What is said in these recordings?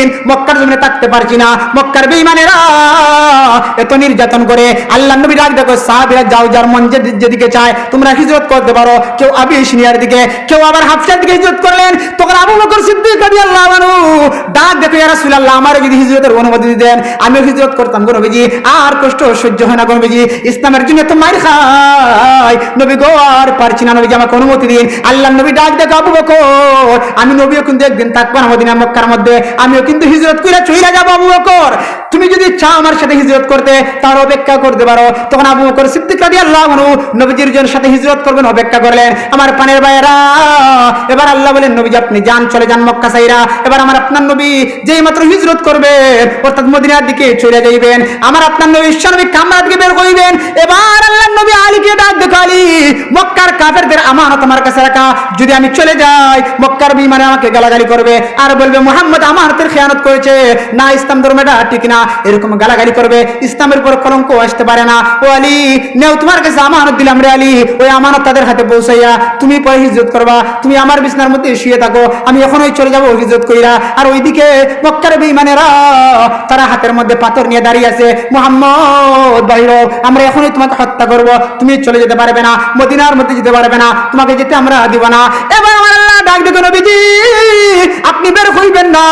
দিন মক্কার জমিনে থাকতে পারছি না। মক্কার বেইমানেরা এত নির্যাতন করে। আল্লাহ নবী ডাক দেখো, সাহাবীরা যাও, যার মন যেদিকে চায়, তোমরা হিজরত করতে পারো। কেউ আবি সিনিয়ার দিকে, কেউ আবার হাফসার দিকে হিজরত করলেন। তখন আবু বকর সিদ্দিক রাদিয়াল্লাহু আনহু ডাক দেখো ইয়া রাসূলুল্লাহ, আমার যদি হিজরতের অনুমতি দিতেন আমিও হিজরত করতাম গো নবীজি, আর কষ্ট সহ্য হয় না গো নবীজি। ইসলামের জন্য তো মার খাই। নবী গো, আর পারছি না নবীজি আমাকে অনুমতি দিন। আল্লাহ নবী ডাক দেখো আবু বকর। আমি নবীও কিন্তু একদিন থাকব না মদিনা মক্কার মধ্যে। আমিও কিন্তু হিজরত করে চইরা যাব আবু বকর। তুমি যদি চাও আমার সাথে হিজরত করতে, তার অপেক্ষা করতে পারো। তখন আবু বকর সিদ্দিক রাদিয়াল্লাহু আনহু নবীজির জন্য সাথে হিজরত করবেন, অপেক্ষা করলেন। আমার পানের ভাইয়েরা, এবার আল্লাহ বলেন, নবীজি আপনি যান, চলে যান মক্কা সাইরা। এবার আমার আপনার নবী যেই মাত্র হিজরত করবেন, অর্থাৎ মদিনার দিকে চলে যাইবেন। আমার আপনার নবী বিশ্বনবী কামরার দিকে বের হইবেন। এবার আল্লাহ নবী আলীকে ডাক দেখো আলী, মক্কার কাফেরদের আমানত আমার কাছে রাখা। যদি আমি চলে যাই, মক্কার বিমানে আমাকে গালাগালি করবে আর বলবে, মোহাম্মদ আমানতের খেয়ানত করেছে। না, ইসলাম ধর্মটা ঠিক না, এরকম গালাগালি করবে। ইসলামের উপর কলঙ্ক আসতে পারে না। ও আলী, নেও তোমার কাছে আমানত দিলাম রে আলী। ওই আমানত তাদের হাতে পৌঁছাইয়া তুমি পরে হিজরত করবা। তুমি আমার বিছনার মধ্যে শুয়ে থাকো। আমি এখনই চলে যাব হিজরত কইরা। আর ওইদিকে মক্কার বেইমানেরা তারা হাতের মধ্যে পাথর নিয়ে দাঁড়িয়ে আছে। মোহাম্মদ বাইর আমরা এখনই তোমাকে হত্যা করব। তুমি চলে যেতে পারবে না, মদিনার মধ্যে যেতে পারবে না, তোমাকে যেতে আমরা দিব না। এবার আমার আল্লাহ ডাক দেখো নবীজি। আপনি বের হইবেন না।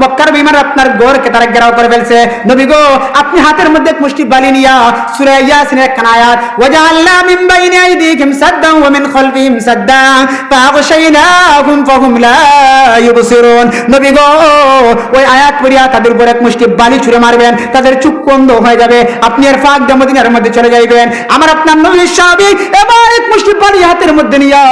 মক্কার বিমান আপনার গোরকে তারা ঘেরাও করে ফেলছে। নবী গো আপনি হাতের মধ্যে মুষ্টি বালি নিয়া সূরা ইয়াসিনের একখানা আয়াত, ওয়াজআলনা মিন বাইনি আইদিহিম সাদ্দান ওয়া মিন খালফিহিম সাদ্দান ফাগশাইনাহুম ফাহুম লা ইউবসিরুন নবী গো ওই আয়াত পড়িয়া তাদের উপর এক মুষ্টি বালি ছুঁড়ে মারবেন। তাদের চক্ষু অন্ধ হয়ে যাবে। আপনি এর ফাঁক মদিনার মধ্যে চলে যাইবেন। আমার আপনার নবী সাহাবী এবার এক মুষ্টি বালি হাতের মধ্যে নিয়া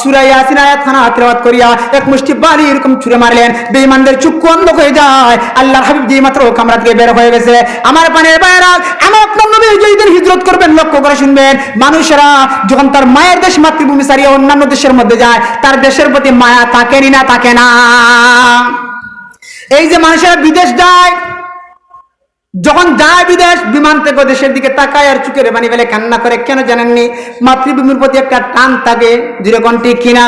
সূরা ইয়াসিন আয়াত খানা তেলাওয়াত করিয়া এক মুষ্টি বালি এরকম ছুঁড়ে মারলেন, বেঈমানদের চক্ষু অন্ধ হয়ে যায়। আল্লাহর হাবিব যেই মাত্র কামরা থেকে বের হয়ে গেছে, আমার পানের বাইরা আমার আপনার নবী যেই হিজরত করবেন, লক্ষ্য করে শুনবেন, মানুষেরা যখন তার মায়ের দেশ মাতৃভূমি সারিয়ে অন্যান্য দেশের মধ্যে যায়, তার দেশের প্রতি মায়া থাকেনি না থাকে না? এই যে মানুষেরা বিদেশ যায়, যখন যায় বিদেশ, বিমান থেকে দেশের দিকে তাকায় আর চুকের বানি ফেলে কান্না করে, কেন জানেননি? মাতৃভূমির প্রতি একটা টান থাকে যেরকম ঠিক কিনা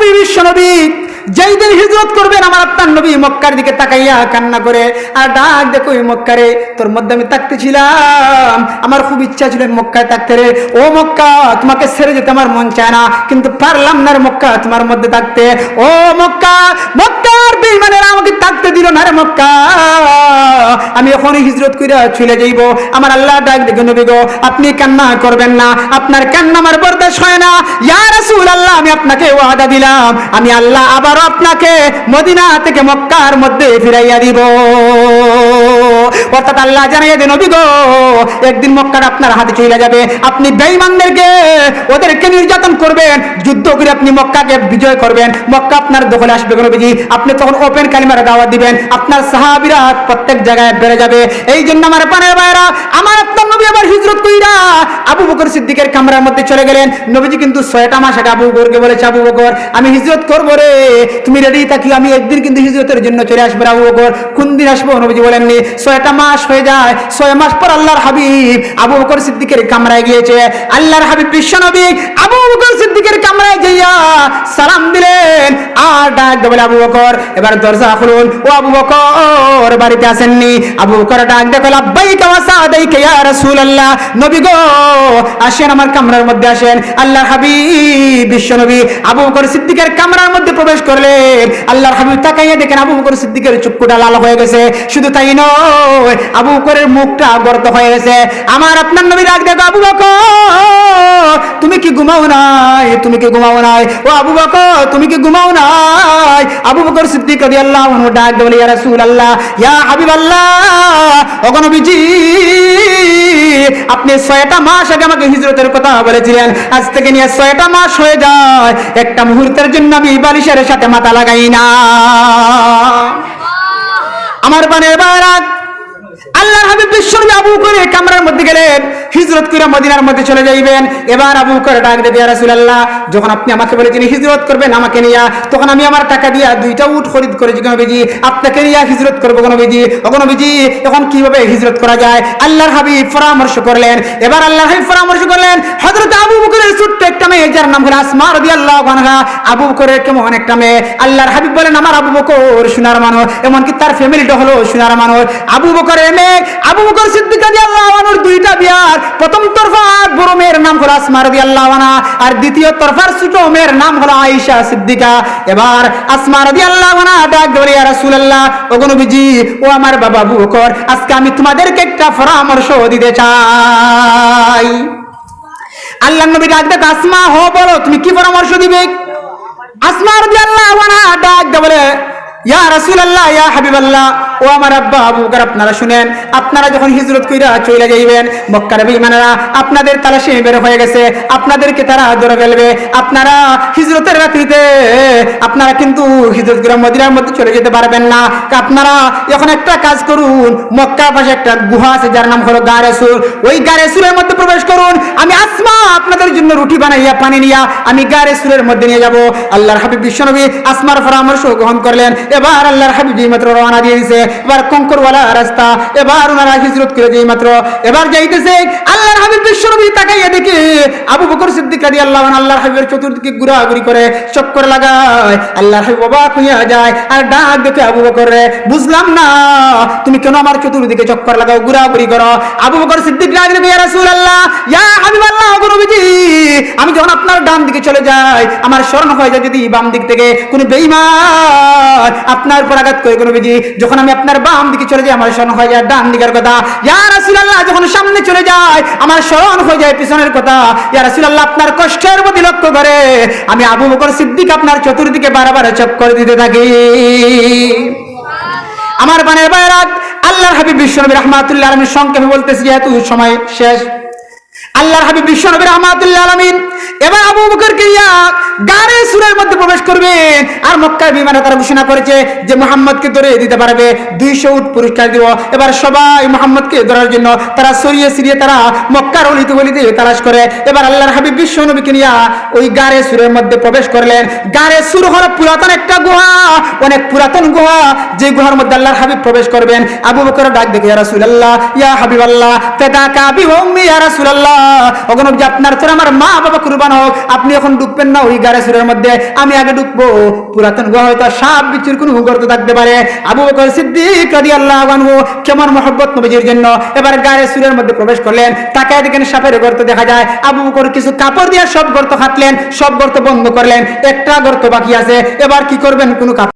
আমার যেই দিন হিজরত করবেন, আমার আপনার নবী মক্কার দিকে তাকাইয়া কান্না করে, আর ডাক দেখো মক্কারে, তোর মধ্যে আমি থাকতেছিলাম আমার খুব ইচ্ছা ছিল মক্কায় থাকতে রে। ও মক্কা, তোমাকে ছেড়ে যেতে আমার মন চায় না, কিন্তু পারলাম না রে মক্কা, তোমার মধ্যে থাকতে। ও মক্কা, মক্কার বেঈমানেরা আমাকে থাকতে দিল না রে মক্কা। আমি এখনই হিজরত কইরা চলে যাইব। আমার আল্লাহ ডাক দেখে, নবী গো, আপনি কান্না করবেন না। আপনার কান্না আমার বরদাস্ত হয় না। ইয়া রাসূলুল্লাহ, আমি আপনাকে ওয়াদা দিলাম। আমি আল্লাহ আবারও আপনাকে মদিনা থেকে মক্কার মধ্যে ফিরাইয়া দিব। অর্থাৎ আল্লাহ জানাইয়া দেন, নবী গো, একদিন মক্কার আপনার হাতে চলে যাবে। আপনি বেঈমানদেরকে, ওদেরকে নির্যাতন করবেন, যুদ্ধ করে আপনি মক্কাকে বিজয় করবেন। মক্কা আপনার দখলে আসবে গো নবীজি। আপনি তখন ওপেন কালিমার দাওয়াত দিবেন। আপনার সাহাবীরা প্রত্যেক জায়গায় বেড়ে যাবে। এই জন্য আমার পানের ভাইরা আমার আপনার নবী আবার হিজরত কইরা আবু বকর সিদ্দিকের কামরার মধ্যে চলে গেলেন। নবীজি কিন্তু ছয়টা মাস আগে আবু বকরকে বলেছে, আবু বকর, আমি হিজরত করব রে। তুমি রেডি থাকি আমি একদিন কিন্তু হিজরতের জন্য চলে আসব। রে আবু বকর কোন দিন আসব? নবীজি বলেননি, ছয়টা মাস হয়ে যায়, ছয় মাস পর আল্লাহর হাবিব আবু বকর সিদ্দিকের কামরায় গিয়েছে। আল্লাহর হাবিব বিশ্ব নবী আবু বকর সিদ্দিকের কামরায় যাইয়া সালাম দিলেন। আর ডাক দেবে আবু বকর, এবার দরজা খুলুন। ও আবু বকর, বাড়িতে আসেননি। আবু বকর ডাক দেখো, লাব্বাইকা ওয়া সাদাইকা ইয়া রাসূলুল্লাহ। নবী গো, আসেন আমার কামরার মধ্যে আসেন। আল্লাহর হাবিব বিশ্ব নবী আবু বকর সিদ্দিকের কামরার মধ্যে প্রবেশ করলেন। আল্লাহর হাবিব তাকাইয়া দেখেন আবু বকর সিদ্দিকের চক্ষুটা লাল হয়ে গেছে। শুধু তাই নয়, আবু বকরের মুখটা গর্ত হয়ে গেছে। আমার আপনার নবী ডাক দেখো, আবু বকর, তুমি কি ঘুমাও নাই? তুমি কি ঘুমাও নাই? ও আবু বকর, তুমি কি ঘুমাও নাই? আবু বকর সিদ্দিক রাদিয়াল্লাহু আনহু ডাক দেন ইয়া রাসূলুল্লাহ, ইয়া হাবিবাল্লাহ ওগো নবীজি আপনি ছয়টা মাস আগে আমাকে হিজরতের কথা বলেছিলেন। আজ থেকে নিয়ে ছয়টা মাস হয়ে যায়। একটা মুহূর্তের জন্য আমি বালিশের সাথে মাথা লাগাই না। আমার বানের বারাত আল্লাহর হাবিব বিশ্বনবী আবু করে কামরার মধ্যে গেলেন, হিজরত করে মদিনার মধ্যে চলে যাইবেন। এবার আবু বকর ডাক দেবে রাসূলুল্লাহ, যখন আপনি আমাকে বলেছেন হিজরত করবেন আমাকে নিয়া, তখন আমি আমার টাকা দিয়া দুইটা উট খরিদ করেছি কেন বেজি আপনাকে নিয়া হিজরত করব কোনো বেজি কোনো বেজি এখন কীভাবে হিজরত করা যায়? আল্লাহর হাবিব পরামর্শ করলেন। এবার আল্লাহর হাবিব পরামর্শ করলেন, হযরত আবু বকরের ছোট্ট একটা মেয়ে, যার নাম হলো আসমা রাদিয়াল্লাহু আনহা, আবু বকরের কেমন একটা মেয়ে। আল্লাহর হাবিব বলেন, আমার আবু বকর সোনার মানুষ, এমনকি তার ফ্যামিলিটা হলো সোনার মানুষ। আবু বকরের আবু বকর সিদ্দিক দুইটা বিয়ার। প্রথম তরফার বড় মেয়ের নাম হলো আসমা আর দ্বিতীয় তরফার ছোট মেয়ের নাম হলো সিদ্দিকা। এবার আসমা ডাক ধরে ও আমার বাবা বকর, আজকে আমি তোমাদেরকে একটা পরামর্শ দিতে চাই। আল্লাহ নবী ডাক দেখ আসমা, হো, বলো, তুমি কি পরামর্শ দিবে? আসমা রাদিয়াল্লাহু আনহা ডাক বলে ইয়া রাসূলুল্লাহ, ইয়া হাবিবাল্লাহ। ও আমার আব্বা আপনারা শুনেন, আপনারা যখন হিজরত কইরা চলে যাইবেন, মক্কার আপনাদের বের হয়ে গেছে, আপনাদেরকে তারা ধরে ফেলবে। আপনারা হিজরতের রাত্রিতে, আপনারা কিন্তু হিজরত করে মদিনার মধ্যে চলে যেতে পারবেন না। আপনারা এখন একটা কাজ করুন, মক্কার পাশে একটা গুহা আছে, যার নাম হলো গারেসুর ওই গারেসুরের মধ্যে প্রবেশ করুন। আমি আসমা, আপনাদের জন্য রুটি বানাইয়া, পানি নিয়া, আমি গারেসুরের মধ্যে নিয়ে যাব। আল্লাহর হাবিব বিশ্বনবী আসমার পরামর্শ গ্রহণ করলেন। এবার আল্লাহর হাবিব যেই মাত্র রওনা দিয়ে দিছে। এবার কঙ্করওয়ালা রাস্তা, এবার ওনারা হিজরত করে যেই মাত্র। এবার যাইতেছে আল্লাহর হাবিব বিশ্বনবী তাকাইয়া দেখে আবু বকর সিদ্দিক রাদিয়াল্লাহু আনহু আল্লাহর হাবিবের চতুর্দিকে ঘোরাঘুরি করে চক্কর লাগায়। আল্লাহর হাবিব অবাক হইয়া যায় আর ডাক দেখে আবু বকর রে, বুঝলাম না, তুমি কেন আমার চতুর্দিকে চক্কর লাগাও, ঘোরাঘুরি করো? আবু বকর সিদ্দিক দেখে ইয়া রাসূলুল্লাহ, ইয়া হাবিবাল্লাহ গো নবীজি, আমি যখন আপনার ডান দিকে চলে যাই, আমার স্মরণ হয়ে যায় যদি বাম দিক থেকে কোনো বেঈমান আপনার উপর আঘাত করে কোনো বিজি যখন আমি আপনার বাম দিকে চলে যাই, আমার স্মরণ হয়ে যায় ডান দিকের কথা। ইয়া রাসূলুল্লাহ, যখন সামনে চলে যায়, আমার স্মরণ হয়ে যায় পিছনের কথা। ইয়া রাসূলুল্লাহ, আপনার কষ্টের প্রতি লক্ষ্য করে। আমি আবু বকর সিদ্দিক আপনার চতুর্দিকে বারবার চক্কর দিতে থাকি। আমার বানের বাইরাত আল্লাহর হাবিব বিশ্বনবী রহমাতুল্লাহ আলমীর সংক্ষেপে বলতেছি, যেহেতু সময় শেষ আল্লাহর হাবিব বিশ্বনবী রহমাতুল্লাহ আলমিন। এবার আবু বকরকে ইয়া গারে সুরের মধ্যে প্রবেশ করবেন আর মক্কার বিমানে তারা ঘোষণা করেছে যে মোহাম্মদকে ধরে দিতে পারবে, দুইশো উট পুরস্কার দিব। এবার সবাই মোহাম্মদকে ধরার জন্য তারা সরিয়ে সিরিয়ে তারা মক্কার অলিতে গলিতে তালাশ করে। এবার আল্লাহর হাবিব বিশ্ব নবীকে নিয়ে ওই গারে সুরের মধ্যে প্রবেশ করলেন। গারে সুর হলো পুরাতন একটা গুহা, অনেক পুরাতন গুহা। যে গুহার মধ্যে আল্লাহর হাবিব প্রবেশ করবেন, আবু বকর ডাক দেখে, ইয়া রাসূলুল্লাহ, ইয়া হাবিবাল্লাহ ফেদা কাবি উম্মি ইয়া রাসূলুল্লাহ। যে আপনার তোর আমার মা বাবা কুরবান হোক, আপনি এখন ডুববেন না ওই গারে সুরের মধ্যে। আমি আগে ডুববো। পুরাতন গুহা হয়তো সাপ বিচ্ছুর কোনো গর্ত থাকতে পারে। আবু বকর সিদ্দিক রাদিয়াল্লাহু আনহু, কেমন মহব্বত নবীজির জন্য। এবার গারে সুরের মধ্যে প্রবেশ করলেন। তাকায় দেখেন সাপের গর্ত দেখা যায়। আবু বকর কিছু কাপড় দিয়ে সব গর্ত খাটলেন, সব গর্ত বন্ধ করলেন। একটা গর্ত বাকি আছে। এবার কি করবেন? কোনো কাপড়